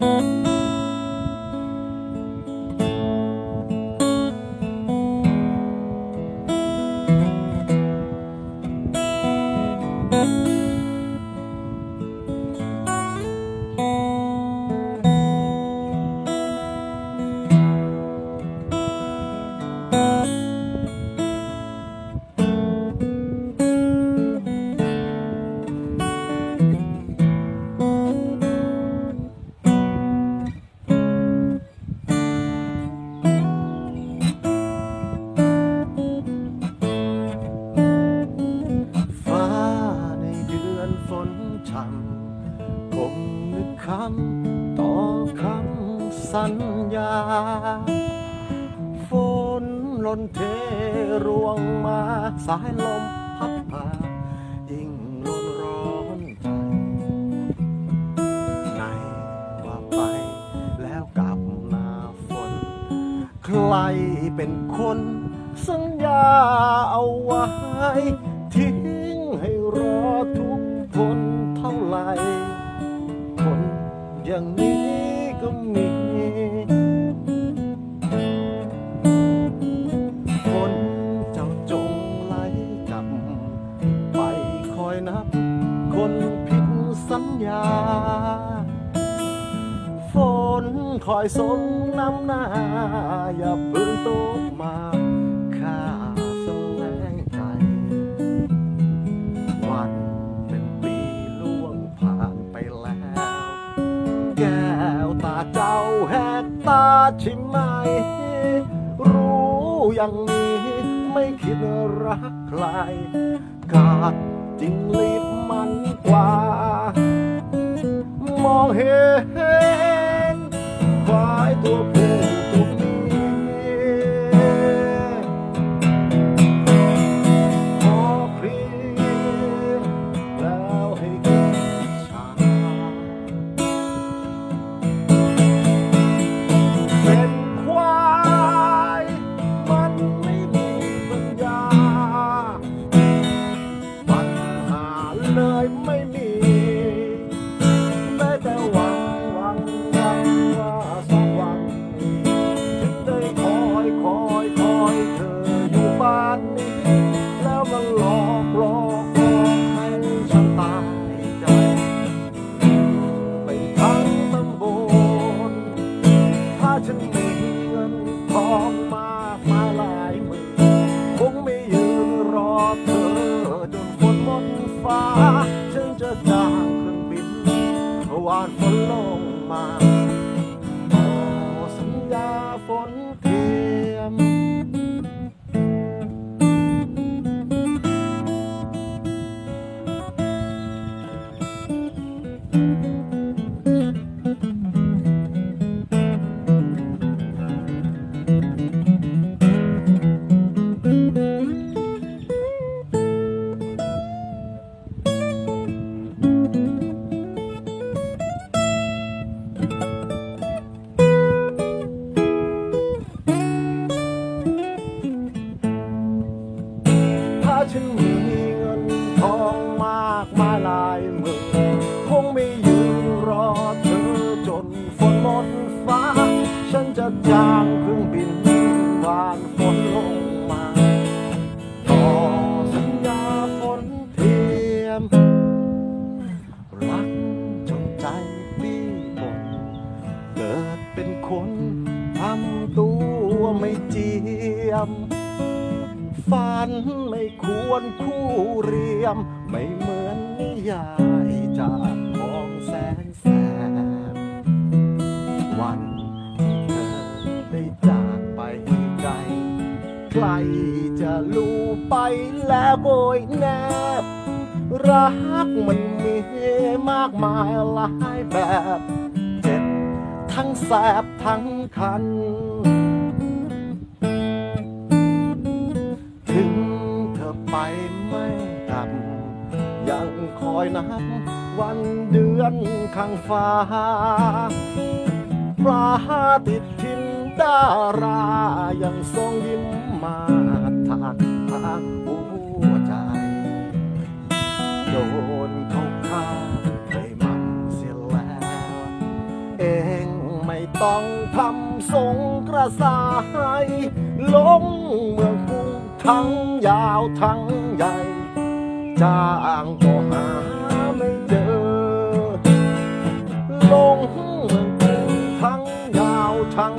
ฟ้ สัญญา ฝนหล่นเทร่วงมาสายลมพัดพายิ่งร้อนร้อนใจไหนว่าไปแล้วกลับหน้าฝน ใครเป็นคนสัญญาเอาไว้ คอยส่งน้ำหน้า อย่าเพิ่งตกมาข้าแสลงใจ วันเป็นปีล่วงผ่านไปแล้ว แก้วตาเจ้าแหกตาใช่ไหม รู้อย่างนี้ไม่คิดรักใครกาดจริงลีดมันกว่า มองเห็น ฟ้า ฉันจะจ้างเครื่องบินวานฝนลงมา จ้างเครื่องบินวานฝนลงมาต่อสัญญาฝนเทียม รักจนใจพี่หมดเกิดเป็นคนทำตัวไม่เจียม ฝันไม่ควรคู่เรียม ไม่เหมือนนิยายจาก ใครจะรู้ไปแล้วโบยแนบ รักมันมีมากมายหลายแบบ เจ็บทั้งแสบทั้งคัน ถึงเธอไปไม่กลับ ยังคอยนับวันเดือนข้างฟ้าปลาติดทินดารายังทรงยิ้ม มาทักทางหัวใจ โดนเขาฆ่าไปมันเสียแล้ว เอ๊ะต้องทำสงกระสายลงเมืองกรุงทั้งยาวทั้งใหญ่จ้างก็หาไม่เจอ ลงเมืองกรุงทั้งยาวทั้ง